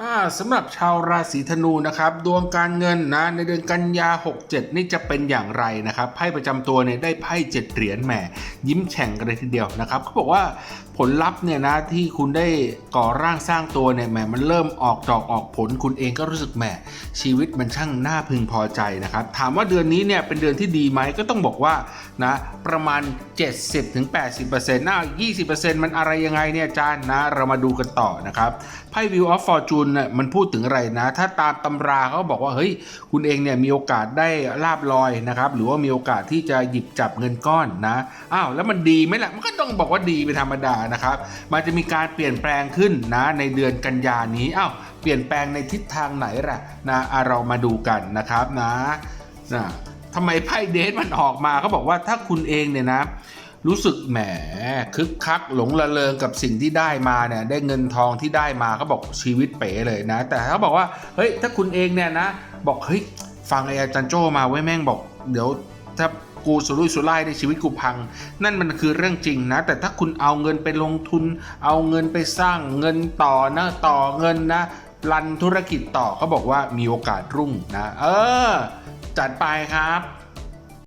อ่าสำหรับชาวราศีธนูนะครับ ดวงการเงินนะในเดือนกันยา 67 นี่จะเป็นอย่างไรนะครับไพ่ประจำตัวเนี่ยได้ไพ่เจ็ดเหรียญแหมยิ้มแฉ่งกันเลยทีเดียวนะครับเขาบอกว่าผลลัพธ์เนี่ยนะที่คุณได้ก่อร่างสร้างตัวเนี่ยแหมมันเริ่มออกดอกออกผลคุณเองก็รู้สึกแหมชีวิตมันช่างน่าพึงพอใจนะครับถามว่าเดือนนี้เนี่ยเป็นเดือนที่ดีไหมก็ต้องบอกว่านะประมาณ 70-80%น่า20%มันอะไรยังไงเนี่ยจารย์นะเรามาดูกันต่อนะครับไพ่ View of Fortune เนี่ยมันพูดถึงอะไรนะ ถ้าตามตำราเขาบอกว่าเฮ้ยคุณเองเนี่ยมีโอกาสได้ลาบลอยนะครับหรือว่ามีโอกาสที่จะหยิบจับเงินก้อนนะอ้าวแล้วมันดีไหมล่ะมันก็ต้องบอกว่าดีเป็นธรรมดานะครับ มันจะมีการเปลี่ยนแปลงขึ้นนะในเดือนกันยานี้อ้าวเปลี่ยนแปลงในทิศทางไหนล่ะนะเรามาดูกันนะครับนะนะทำไมไพ่เดทมันออกมาเขาบอกว่าถ้าคุณเองเนี่ยนะรู้สึกแหมคึกคักหลงระเริงกับสิ่งที่ได้มาเนี่ยได้เงินทองที่ได้มาเขาบอกชีวิตเป๋เลยนะ แต่เขาบอกว่าเฮ้ยถ้าคุณเองเนี่ยนะ บอกเฮ้ยฟังไอ้อาจารย์โจมาไว้แม่งบอก เดี๋ยว ถ้ากูสุรุ่ยสุร่ายในชีวิตกูพัง นั่นมันคือเรื่องจริงนะ แต่ถ้าคุณเอาเงินไปลงทุน เอาเงินไปสร้างเงินต่อนะต่อเงินนะรันธุรกิจต่อเขาบอกว่ามีโอกาสรุ่งนะ เออ จัดไปครับ